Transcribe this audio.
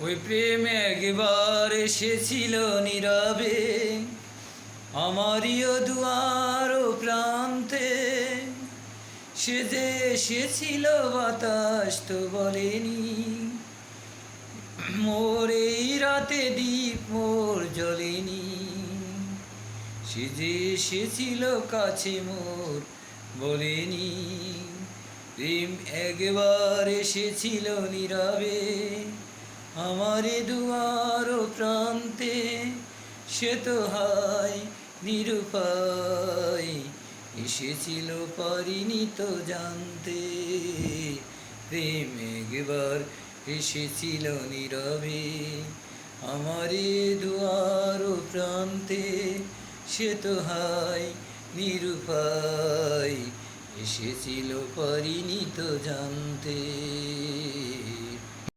ওই প্রেম একবার এসেছিল নীরবে আমারিও দুয়ার প্রান্তে। সে যে এসেছিল বাতাস তো বলেনি। মোর এই রাতে দ্বীপ মোর জ্বলেনি। সে যে এসেছিল কাছে মোর বলেনি। প্রেম একবার এসেছিল নীরবে আমারে দুয়ার প্রান্তে সে তো হায় নিরুপায়। এসেছিল পারিনি তো জানতে, প্রেম একবার এসেছিল নীরবে। আমারে দুয়ার প্রান্তে সে তো হায় নিরুপায়। এসেছিল পারিনি তো জানতে।